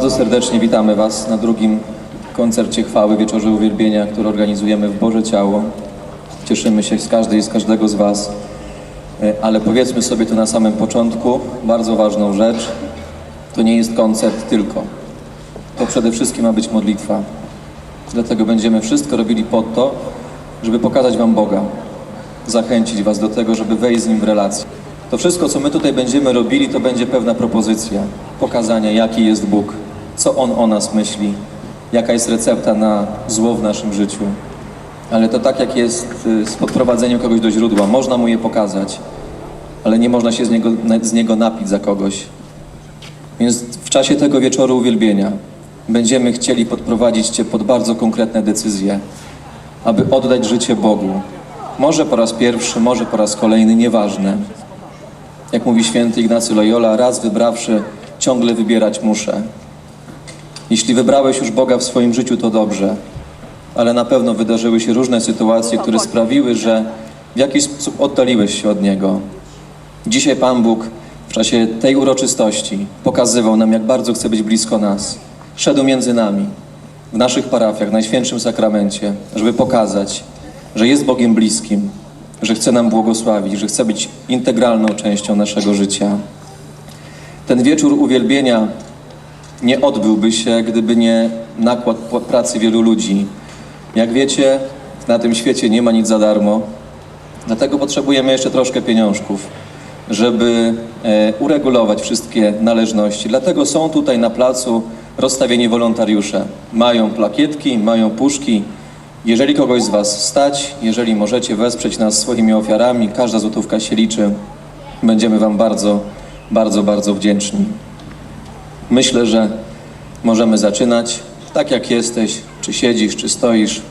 Bardzo serdecznie witamy Was na drugim koncercie chwały Wieczorze Uwielbienia, który organizujemy w Boże Ciało. Cieszymy się z każdej i z każdego z Was. E, Ale powiedzmy sobie tu na samym początku bardzo ważną rzecz. To nie jest koncert tylko. To przede wszystkim ma być modlitwa. Dlatego będziemy wszystko robili po to, żeby pokazać Wam Boga, zachęcić Was do tego, żeby wejść z Nim w relację. To wszystko, co my tutaj będziemy robili, to będzie pewna propozycja pokazania, jaki jest Bóg, co On o nas myśli, jaka jest recepta na zło w naszym życiu. Ale to tak jak jest y, z podprowadzeniem kogoś do źródła. Można mu je pokazać, ale nie można się z niego, z niego napić za kogoś. Więc w czasie tego wieczoru uwielbienia będziemy chcieli podprowadzić Cię pod bardzo konkretne decyzje, aby oddać życie Bogu. Może po raz pierwszy, może po raz kolejny, nieważne. Jak mówi święty Ignacy Loyola, raz wybrawszy, ciągle wybierać muszę. Jeśli wybrałeś już Boga w swoim życiu, to dobrze, ale na pewno wydarzyły się różne sytuacje, które sprawiły, że w jakiś sposób oddaliłeś się od Niego. Dzisiaj Pan Bóg w czasie tej uroczystości pokazywał nam, jak bardzo chce być blisko nas. Szedł między nami, w naszych parafiach, w Najświętszym Sakramencie, żeby pokazać, że jest Bogiem bliskim, że chce nam błogosławić, że chce być integralną częścią naszego życia. Ten wieczór uwielbienia nie odbyłby się, gdyby nie nakład pracy wielu ludzi. Jak wiecie, na tym świecie nie ma nic za darmo, dlatego potrzebujemy jeszcze troszkę pieniążków, żeby e, uregulować wszystkie należności. Dlatego są tutaj na placu rozstawieni wolontariusze. Mają plakietki, mają puszki. Jeżeli kogoś z Was stać, jeżeli możecie wesprzeć nas swoimi ofiarami, każda złotówka się liczy. Będziemy Wam bardzo, bardzo, bardzo wdzięczni. Myślę, że możemy zaczynać. Tak jak jesteś, czy siedzisz, czy stoisz,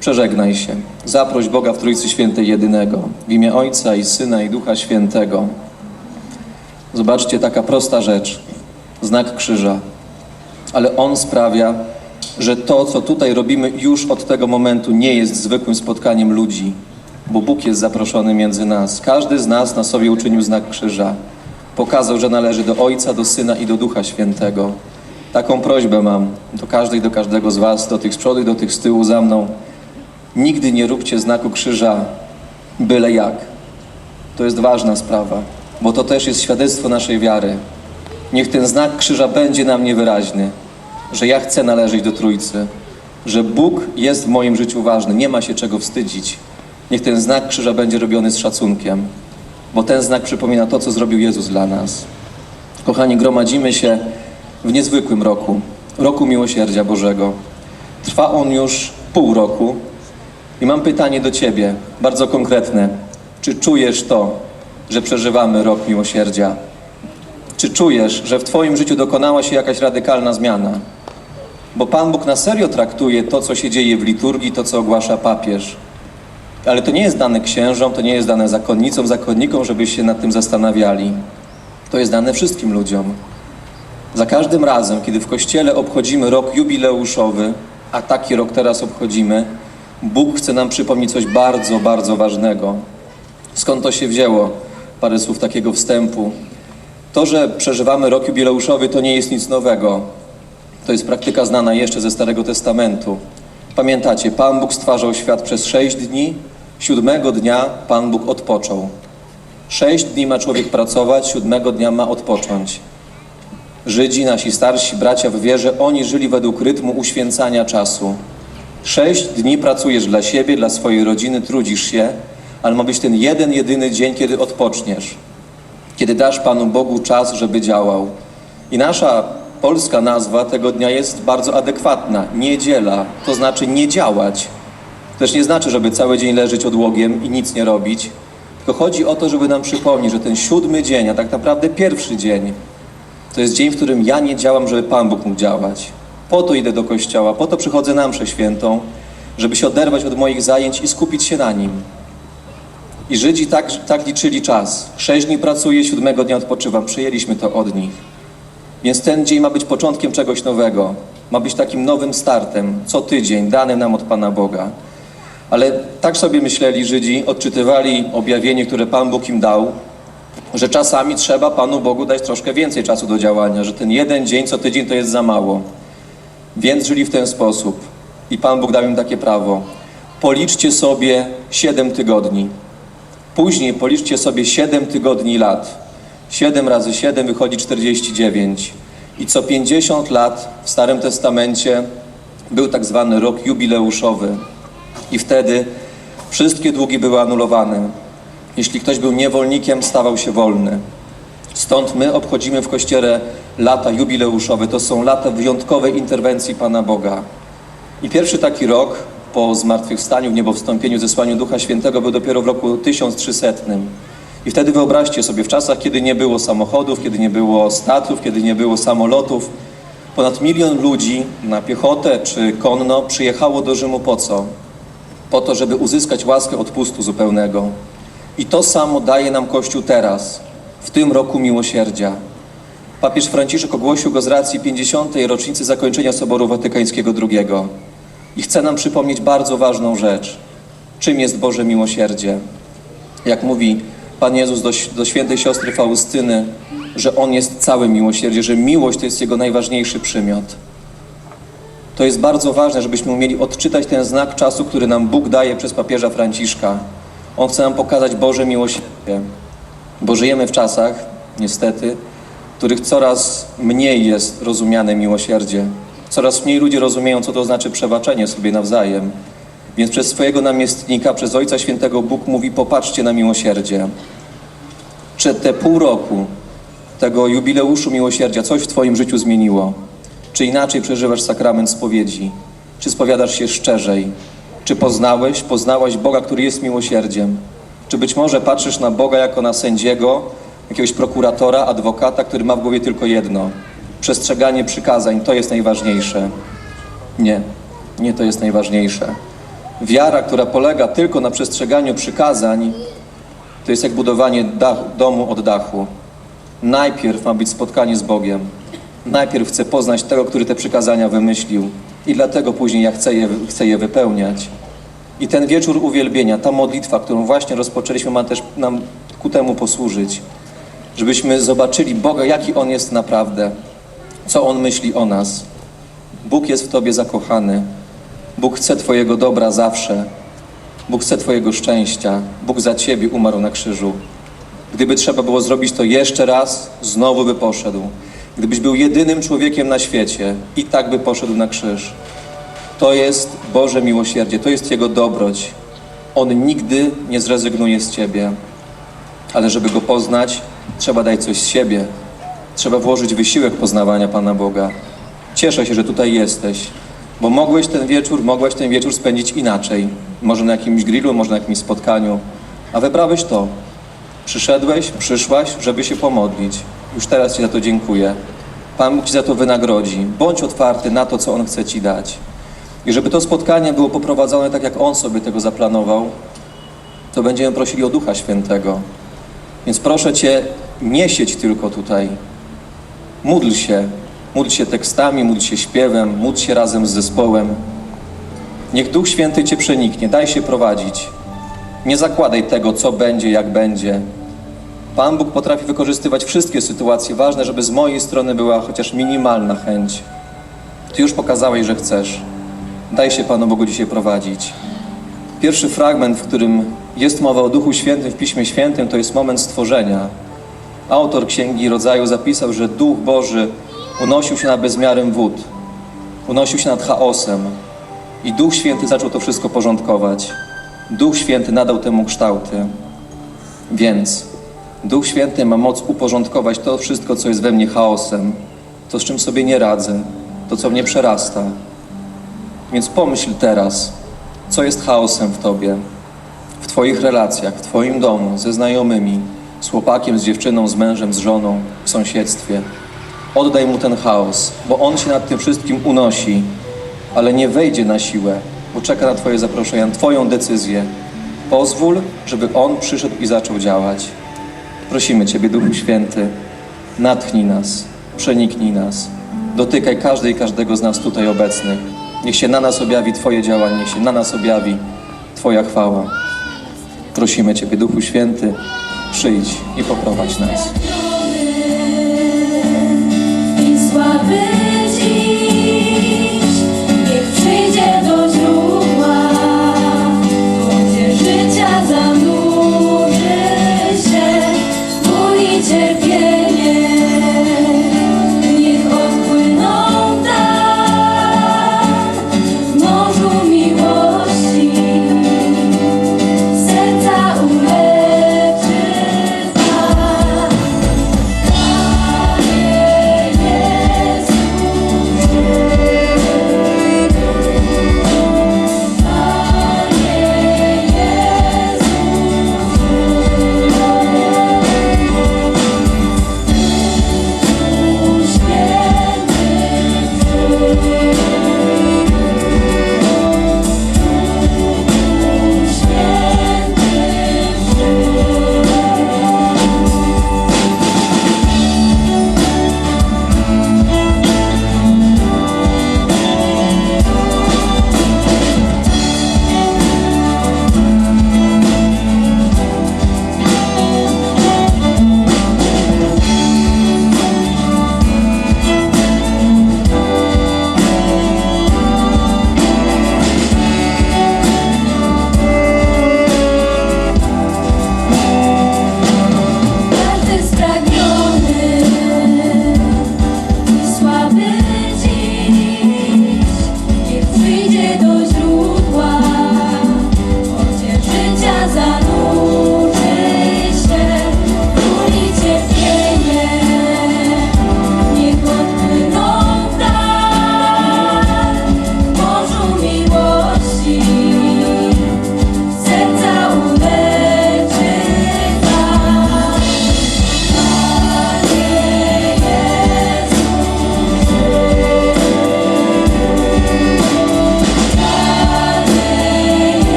przeżegnaj się. Zaproś Boga w Trójcy Świętej Jedynego, w imię Ojca i Syna i Ducha Świętego. Zobaczcie, taka prosta rzecz. Znak krzyża. Ale on sprawia, że to, co tutaj robimy już od tego momentu, nie jest zwykłym spotkaniem ludzi, bo Bóg jest zaproszony między nas. Każdy z nas na sobie uczynił znak krzyża. Pokazał, że należy do Ojca, do Syna i do Ducha Świętego. Taką prośbę mam do każdej, do każdego z Was, do tych z przodu i do tych z tyłu za mną. Nigdy nie róbcie znaku krzyża byle jak. To jest ważna sprawa, bo to też jest świadectwo naszej wiary. Niech ten znak krzyża będzie nam niewyraźny, że ja chcę należeć do Trójcy, że Bóg jest w moim życiu ważny, nie ma się czego wstydzić. Niech ten znak krzyża będzie robiony z szacunkiem, bo ten znak przypomina to, co zrobił Jezus dla nas. Kochani, gromadzimy się w niezwykłym roku, roku miłosierdzia Bożego. Trwa on już pół roku i mam pytanie do Ciebie, bardzo konkretne. Czy czujesz to, że przeżywamy rok miłosierdzia? Czy czujesz, że w Twoim życiu dokonała się jakaś radykalna zmiana? Bo Pan Bóg na serio traktuje to, co się dzieje w liturgii, to, co ogłasza papież. Ale to nie jest dane księżom, to nie jest dane zakonnicom, zakonnikom, żeby się nad tym zastanawiali. To jest dane wszystkim ludziom. Za każdym razem, kiedy w Kościele obchodzimy rok jubileuszowy, a taki rok teraz obchodzimy, Bóg chce nam przypomnieć coś bardzo, bardzo ważnego. Skąd to się wzięło? Parę słów takiego wstępu. To, że przeżywamy rok jubileuszowy, to nie jest nic nowego. To jest praktyka znana jeszcze ze Starego Testamentu. Pamiętacie, Pan Bóg stwarzał świat przez sześć dni, siódmego dnia Pan Bóg odpoczął. Sześć dni ma człowiek pracować, siódmego dnia ma odpocząć. Żydzi, nasi starsi bracia w wierze, oni żyli według rytmu uświęcania czasu. Sześć dni pracujesz dla siebie, dla swojej rodziny, trudzisz się, ale ma być ten jeden, jedyny dzień, kiedy odpoczniesz. Kiedy dasz Panu Bogu czas, żeby działał. I nasza polska nazwa tego dnia jest bardzo adekwatna. Niedziela, to znaczy nie działać. To też nie znaczy, żeby cały dzień leżeć odłogiem i nic nie robić. Tylko chodzi o to, żeby nam przypomnieć, że ten siódmy dzień, a tak naprawdę pierwszy dzień, to jest dzień, w którym ja nie działam, żeby Pan Bóg mógł działać. Po to idę do kościoła, po to przychodzę na mszę świętą, żeby się oderwać od moich zajęć i skupić się na Nim. I Żydzi tak, tak liczyli czas. Sześć dni pracuję, siódmego dnia odpoczywam. Przyjęliśmy to od nich. Więc ten dzień ma być początkiem czegoś nowego. Ma być takim nowym startem, co tydzień, danym nam od Pana Boga. Ale tak sobie myśleli Żydzi, odczytywali objawienie, które Pan Bóg im dał że czasami trzeba Panu Bogu dać troszkę więcej czasu do działania, że ten jeden dzień co tydzień to jest za mało. Więc żyli w ten sposób. I Pan Bóg dał im takie prawo. Policzcie sobie 7 tygodni. Później policzcie sobie 7 tygodni lat. 7 razy 7 wychodzi 49. I co 50 lat w Starym Testamencie był tak zwany rok jubileuszowy. I wtedy wszystkie długi były anulowane. Jeśli ktoś był niewolnikiem, stawał się wolny. Stąd my obchodzimy w Kościele lata jubileuszowe. To są lata wyjątkowej interwencji Pana Boga. I pierwszy taki rok po zmartwychwstaniu, w niebowstąpieniu, zesłaniu Ducha Świętego był dopiero w roku 1300. I wtedy wyobraźcie sobie, w czasach, kiedy nie było samochodów, kiedy nie było statków, kiedy nie było samolotów, ponad milion ludzi na piechotę czy konno przyjechało do Rzymu po co? Po to, żeby uzyskać łaskę odpustu zupełnego. I to samo daje nam Kościół teraz, w tym roku miłosierdzia. Papież Franciszek ogłosił go z racji 50. rocznicy zakończenia Soboru Watykańskiego II. I chce nam przypomnieć bardzo ważną rzecz. Czym jest Boże miłosierdzie? Jak mówi Pan Jezus do, do świętej siostry Faustyny, że On jest całe miłosierdzie, że miłość to jest Jego najważniejszy przymiot. To jest bardzo ważne, żebyśmy umieli odczytać ten znak czasu, który nam Bóg daje przez papieża Franciszka. On chce nam pokazać Boże miłosierdzie. Bo żyjemy w czasach, niestety, w których coraz mniej jest rozumiane miłosierdzie. Coraz mniej ludzi rozumieją, co to znaczy przebaczenie sobie nawzajem. Więc przez swojego namiestnika, przez Ojca Świętego Bóg mówi: Popatrzcie na miłosierdzie. Czy te pół roku tego jubileuszu miłosierdzia coś w Twoim życiu zmieniło? Czy inaczej przeżywasz sakrament spowiedzi? Czy spowiadasz się szczerzej? Czy poznałeś, poznałaś Boga, który jest miłosierdziem? Czy być może patrzysz na Boga jako na sędziego, jakiegoś prokuratora, adwokata, który ma w głowie tylko jedno: przestrzeganie przykazań to jest najważniejsze? Nie, nie to jest najważniejsze. Wiara, która polega tylko na przestrzeganiu przykazań, to jest jak budowanie domu od dachu. Najpierw ma być spotkanie z Bogiem. Najpierw chcę poznać tego, który te przykazania wymyślił, i dlatego później ja chcę je, chcę je wypełniać. I ten wieczór uwielbienia, ta modlitwa, którą właśnie rozpoczęliśmy, ma też nam ku temu posłużyć, żebyśmy zobaczyli Boga, jaki On jest naprawdę, co On myśli o nas. Bóg jest w Tobie zakochany. Bóg chce Twojego dobra zawsze. Bóg chce Twojego szczęścia. Bóg za Ciebie umarł na krzyżu. Gdyby trzeba było zrobić to jeszcze raz, znowu by poszedł. Gdybyś był jedynym człowiekiem na świecie, i tak by poszedł na krzyż. To jest Boże miłosierdzie, to jest Jego dobroć. On nigdy nie zrezygnuje z Ciebie. Ale żeby Go poznać, trzeba dać coś z siebie. Trzeba włożyć wysiłek poznawania Pana Boga. Cieszę się, że tutaj jesteś, bo mogłeś ten wieczór, mogłeś ten wieczór spędzić inaczej. Może na jakimś grillu, może na jakimś spotkaniu. A wybrałeś to. Przyszedłeś, przyszłaś, żeby się pomodlić. Już teraz Ci za to dziękuję. Pan Bóg Ci za to wynagrodzi. Bądź otwarty na to, co On chce Ci dać. I żeby to spotkanie było poprowadzone tak, jak On sobie tego zaplanował, to będziemy prosili o Ducha Świętego. Więc proszę Cię, nie siedź tylko tutaj. Módl się. Módl się tekstami, módl się śpiewem, módl się razem z zespołem. Niech Duch Święty Cię przeniknie, daj się prowadzić. Nie zakładaj tego, co będzie, jak będzie. Pan Bóg potrafi wykorzystywać wszystkie sytuacje. Ważne, żeby z mojej strony była chociaż minimalna chęć. Ty już pokazałeś, że chcesz. Daj się Panu Bogu dzisiaj prowadzić. Pierwszy fragment, w którym jest mowa o Duchu Świętym w Piśmie Świętym, to jest moment stworzenia. Autor Księgi Rodzaju zapisał, że Duch Boży unosił się nad bezmiarem wód, unosił się nad chaosem i Duch Święty zaczął to wszystko porządkować. Duch Święty nadał temu kształty. Więc Duch Święty ma moc uporządkować to wszystko, co jest we mnie chaosem, to z czym sobie nie radzę, to co mnie przerasta. Więc pomyśl teraz, co jest chaosem w tobie, w twoich relacjach, w twoim domu, ze znajomymi, z chłopakiem, z dziewczyną, z mężem, z żoną, w sąsiedztwie. Oddaj mu ten chaos, bo on się nad tym wszystkim unosi, ale nie wejdzie na siłę, bo czeka na twoje zaproszenia, na twoją decyzję. Pozwól, żeby on przyszedł i zaczął działać. Prosimy Ciebie, Duchu Święty, natchnij nas, przeniknij nas, dotykaj każdej i każdego z nas tutaj obecnych. Niech się na nas objawi Twoje działanie, niech się na nas objawi Twoja chwała. Prosimy Ciebie, Duchu Święty, przyjdź i poprowadź nas.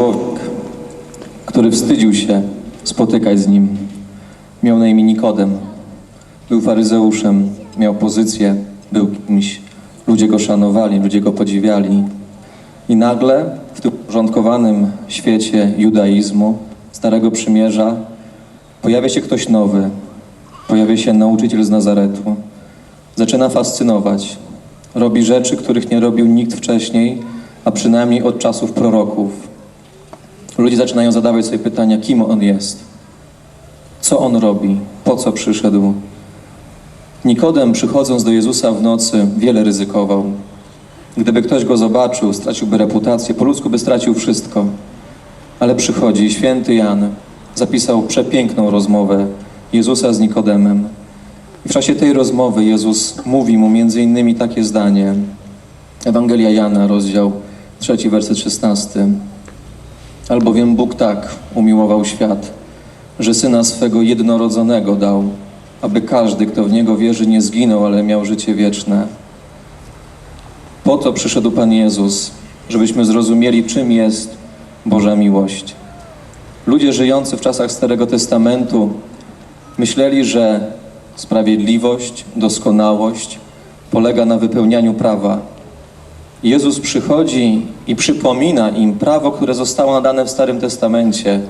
Człowiek, który wstydził się spotykać z nim. Miał na imię Nikodem. Był faryzeuszem, miał pozycję, był kimś. Ludzie go szanowali, ludzie go podziwiali. I nagle w tym porządkowanym świecie judaizmu, Starego Przymierza, pojawia się ktoś nowy. Pojawia się nauczyciel z Nazaretu. Zaczyna fascynować. Robi rzeczy, których nie robił nikt wcześniej, a przynajmniej od czasów proroków. Ludzie zaczynają zadawać sobie pytania, kim on jest, co on robi, po co przyszedł. Nikodem, przychodząc do Jezusa w nocy, wiele ryzykował. Gdyby ktoś go zobaczył, straciłby reputację, po ludzku by stracił wszystko. Ale przychodzi święty Jan zapisał przepiękną rozmowę Jezusa z Nikodemem. I w czasie tej rozmowy Jezus mówi mu między innymi takie zdanie. Ewangelia Jana, rozdział 3, werset 16. Albowiem Bóg tak umiłował świat, że Syna swego jednorodzonego dał, aby każdy, kto w Niego wierzy, nie zginął, ale miał życie wieczne. Po to przyszedł Pan Jezus, żebyśmy zrozumieli, czym jest Boża miłość. Ludzie żyjący w czasach Starego Testamentu myśleli, że sprawiedliwość, doskonałość polega na wypełnianiu prawa. Jezus przychodzi i przypomina im prawo, które zostało nadane w Starym Testamencie,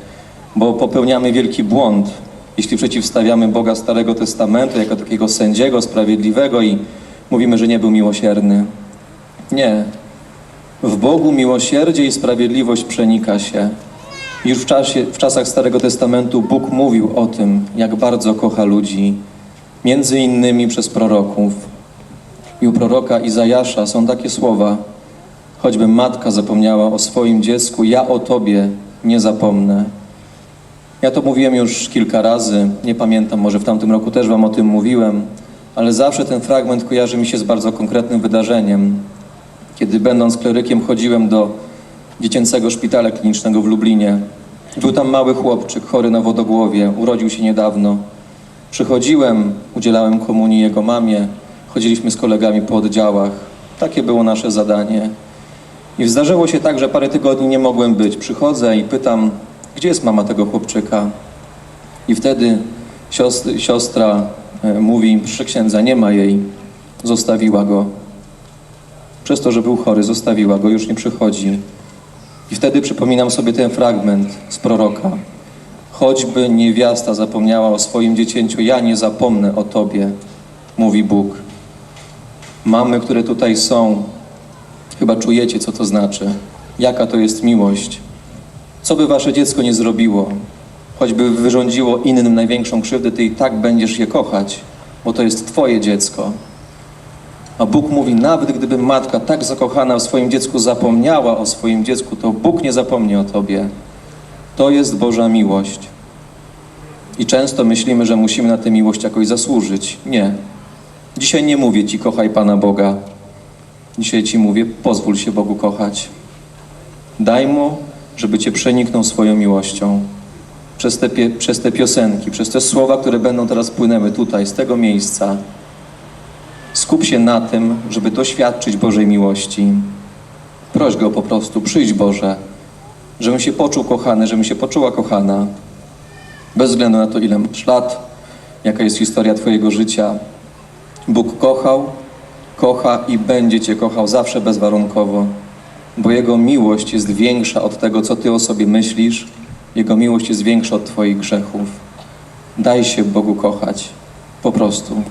bo popełniamy wielki błąd, jeśli przeciwstawiamy Boga Starego Testamentu jako takiego sędziego, sprawiedliwego i mówimy, że nie był miłosierny. Nie. W Bogu miłosierdzie i sprawiedliwość przenika się. Już w, czasie, w czasach Starego Testamentu Bóg mówił o tym, jak bardzo kocha ludzi, między innymi przez proroków. I u proroka Izajasza są takie słowa: Choćby matka zapomniała o swoim dziecku, ja o Tobie nie zapomnę. Ja to mówiłem już kilka razy, nie pamiętam, może w tamtym roku też Wam o tym mówiłem, ale zawsze ten fragment kojarzy mi się z bardzo konkretnym wydarzeniem. Kiedy będąc klerykiem chodziłem do dziecięcego szpitala klinicznego w Lublinie. Był tam mały chłopczyk, chory na wodogłowie, urodził się niedawno. Przychodziłem, udzielałem komunii jego mamie, chodziliśmy z kolegami po oddziałach. Takie było nasze zadanie. I zdarzyło się tak, że parę tygodni nie mogłem być. Przychodzę i pytam, gdzie jest mama tego chłopczyka? I wtedy siostr, siostra e, mówi, proszę księdza, nie ma jej, zostawiła go. Przez to, że był chory, zostawiła go, już nie przychodzi. I wtedy przypominam sobie ten fragment z proroka. Choćby niewiasta zapomniała o swoim dziecięciu, ja nie zapomnę o Tobie, mówi Bóg. Mamy, które tutaj są, chyba czujecie, co to znaczy, jaka to jest miłość. Co by Wasze dziecko nie zrobiło, choćby wyrządziło innym największą krzywdę, Ty i tak będziesz je kochać, bo to jest Twoje dziecko. A Bóg mówi, nawet gdyby matka tak zakochana w swoim dziecku zapomniała o swoim dziecku, to Bóg nie zapomni o Tobie. To jest Boża miłość. I często myślimy, że musimy na tę miłość jakoś zasłużyć. Nie. Dzisiaj nie mówię Ci, kochaj Pana Boga. Dzisiaj Ci mówię, pozwól się Bogu kochać. Daj Mu, żeby Cię przeniknął swoją miłością. Przez te, przez te piosenki, przez te słowa, które będą teraz płynęły tutaj, z tego miejsca. Skup się na tym, żeby doświadczyć Bożej miłości. Proś Go po prostu, przyjdź Boże, żebym się poczuł kochany, żebym się poczuła kochana. Bez względu na to, ile masz lat, jaka jest historia Twojego życia. Bóg kochał, kocha i będzie Cię kochał zawsze bezwarunkowo, bo Jego miłość jest większa od tego, co Ty o sobie myślisz. Jego miłość jest większa od Twoich grzechów. Daj się Bogu kochać. Po prostu.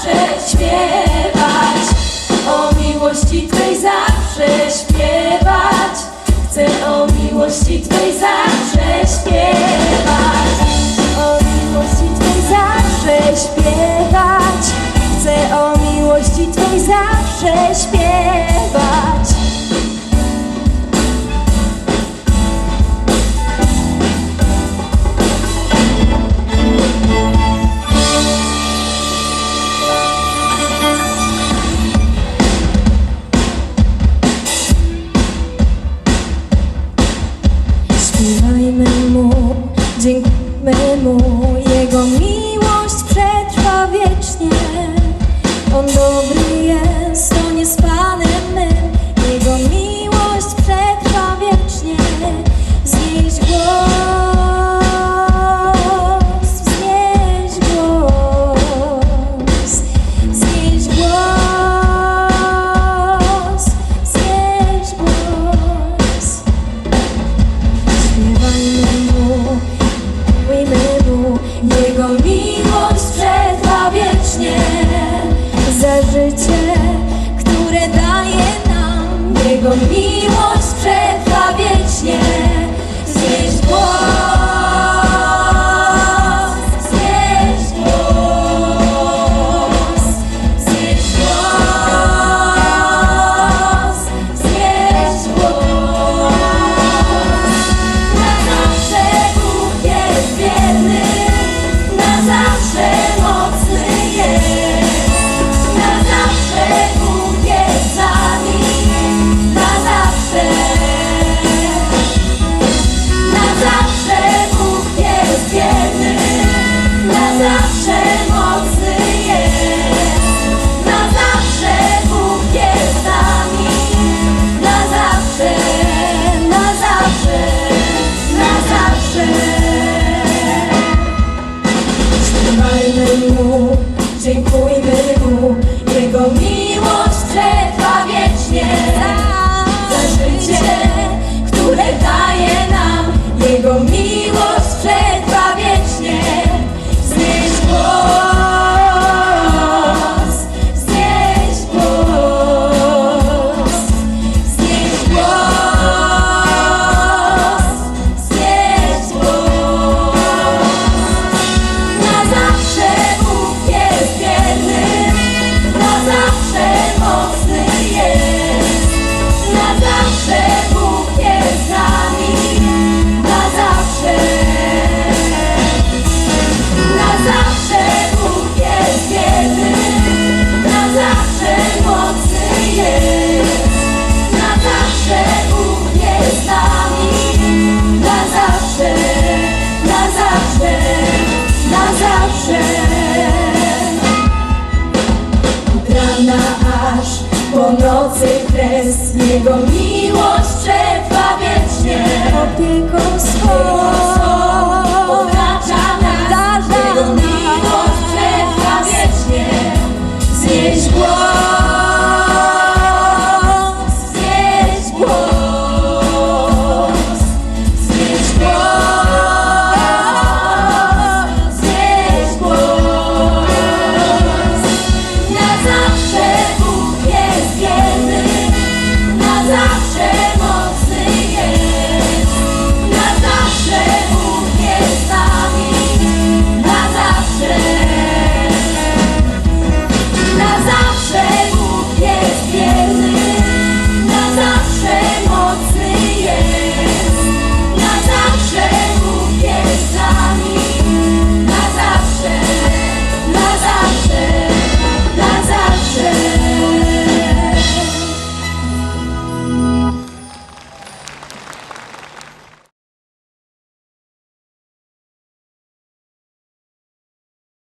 zawsze śpiewać O miłości Twej zawsze śpiewać. Chcę o miłości Twej zawsze śpiewać. O miłości Twej zawsze śpiewać. Chcę o miłości Twej zawsze śpiewać. Dajmy mu, dziękujmy mu, jego miłość przetrwa wiecznie. On dobry jest, on jest Panem.